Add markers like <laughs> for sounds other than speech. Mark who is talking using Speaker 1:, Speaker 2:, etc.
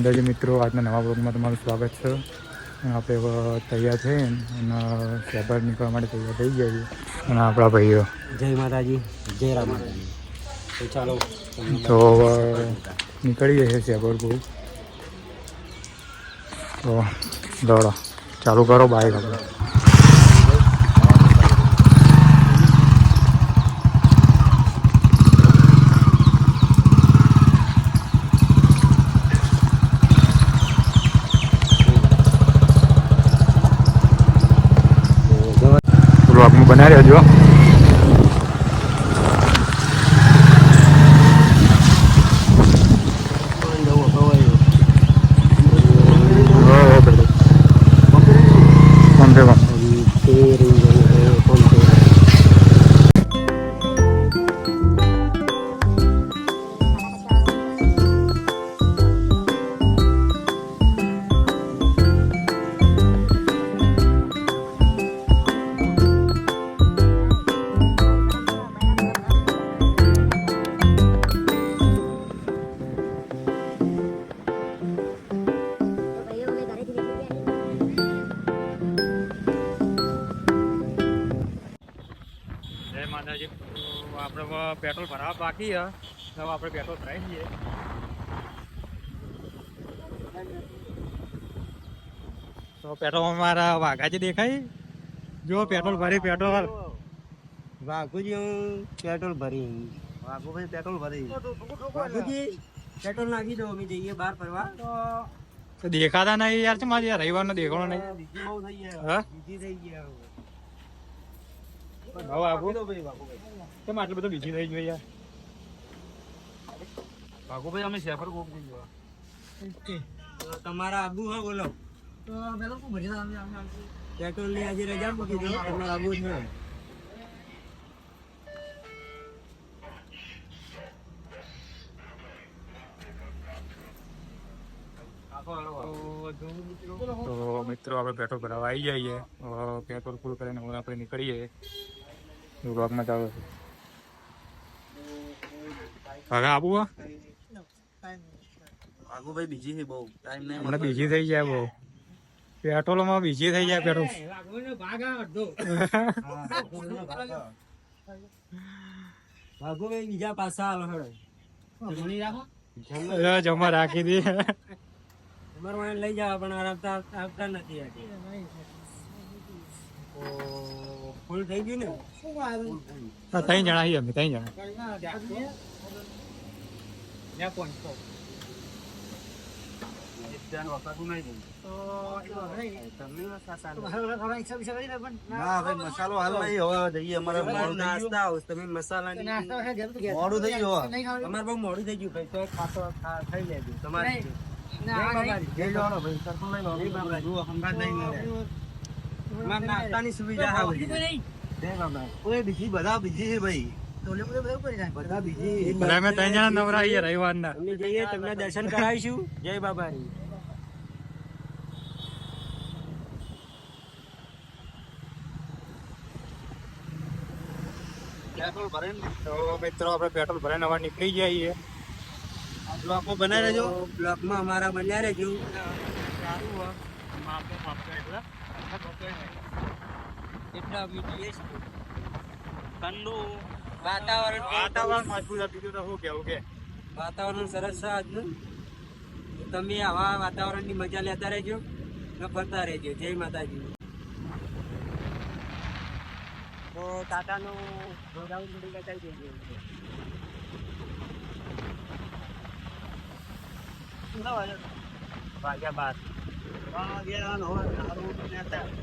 Speaker 1: અંદાજે મિત્રો આજના નવા બ્લોગમાં તમારું સ્વાગત છે. આપણે હવે તૈયાર છે અને શહેર નીકળવા માટે તૈયાર થઈ છીએ. અને આપણા ભાઈઓ.
Speaker 2: જય માતાજી જય રામ તો ચાલો
Speaker 1: તો નીકળી જઈએ શહેર બહુ તો દોડો. ચાલુ કરો બાઈક આપણે બ્લોગમાં બનાવી રહેજો જય હજી આપણે પેટ્રોલ ભરાવા બાકી હવે આપણે પેટ્રોલ ભરાઈ દઈએ તો પેટ્રોલ મારા વાઘાજી દેખાય? જો પેટ્રોલ ભરી પેટ્રોલ
Speaker 2: વાઘુજી પેટ્રોલ ભરી.
Speaker 3: વાઘુભાઈ પેટ્રોલ ભરી.
Speaker 2: વાઘુજી પેટ્રોલ નાખી દો અમે જઈએ બહાર ફરવા.
Speaker 1: તો દેખાતા નહીં યાર છે મારે યાર રવિવારનો દેખાણો નહીં.
Speaker 3: બીજી બહુ થઈ ગયા.
Speaker 2: બીજી થઈ ગયા.
Speaker 1: ભાવ આપું.
Speaker 3: તો
Speaker 1: કેમ આટલું બધું બીજી થઈ ગયું યાર?
Speaker 3: ભાગુભાઈ અમે શેફર કોક થઈ ગયો
Speaker 2: તો તમારા આબુ હા બોલો. પેટ્રોલની આજે રજા મૂકી દો તમારા આબુ છે.
Speaker 1: તો મિત્રો આપણે પેટ્રોલ ભરાવા આવી જઈએ. પેટ્રોલ ફૂલ કરીને હું આપણે નીકળીએ. બ્લોગમાં ચાલો હવે આબુ હો?
Speaker 3: વાઘુભાઈ બીજી છે બહુ. ટાઈમ નહીં
Speaker 1: હમણાં બીજી થઈ જાય બહુ. પેટ્રોલમાં બીજી થઈ જાય પેટ્રોલ. <laughs>
Speaker 2: ભાગુભાઈ બીજા પાસા આલો હેડો.
Speaker 1: એ જમા રાખી દે.
Speaker 2: અમારે લઈ જાવ પણ આવતા આવતા નથી
Speaker 1: હા, ત્રણ જણા છીએ અમે ત્રણ જણા
Speaker 3: ધ્યાન વસાતું નહીં
Speaker 2: ના
Speaker 3: ના ભાઈ મસાલો હાલ નહીં હવે જઈએ અમારે મોડું થઈ
Speaker 2: નાસ્તા આવો તમે મસાલા
Speaker 3: ગયું મોડું થઈ ગયું હવે.
Speaker 2: અમારે બહુ મોડું થઈ ગયું ભાઈ તો ખાતો ખા- ખાઈ લેજો
Speaker 3: તમારે
Speaker 2: જય બાબાજી.
Speaker 3: જઈ જવાનો ભાઈ સરપંચ લઈને
Speaker 2: જય બાબાજી.
Speaker 3: જુઓ, હંગાત નહીં મળે.
Speaker 2: અમારે નાસ્તાની સુવિધા હા બધી.
Speaker 3: જય બાબા. ઓય બીજી બધા બીજી છે ભાઈ. બધા બીજી
Speaker 1: બધા અમે ત્રણ જણા નવરા આવીએ રવિવારના.
Speaker 2: અમે જઈએ તમને દર્શન કરાવીશું. જય બાબાની
Speaker 3: પેટ્રોલ ભરીને
Speaker 1: તો મિત્રો આપણે પેટ્રોલ ભરાઈને હવે નીકળી જઈએ.
Speaker 3: બ્લોકો બનાવી લેજો
Speaker 2: બ્લોકમાં અમારા બન્યા રહેજો. એટલે અમે જઈએ છીએ ઠંડુ વાતાવરણ
Speaker 1: વાતાવરણ મજબૂત હતું. તો શું કેવું કે?
Speaker 2: વાતાવરણ સરસ છે આજનું. તમે આવા વાતાવરણની મજા લેતા રહેજો ને ફરતા રહેજો. જય માતાજી. તો ટાટાનું ગોડાઉન થોડી બતાવી દેજો. વાગ્યા બાર
Speaker 3: વાગ્યા નો, સારું.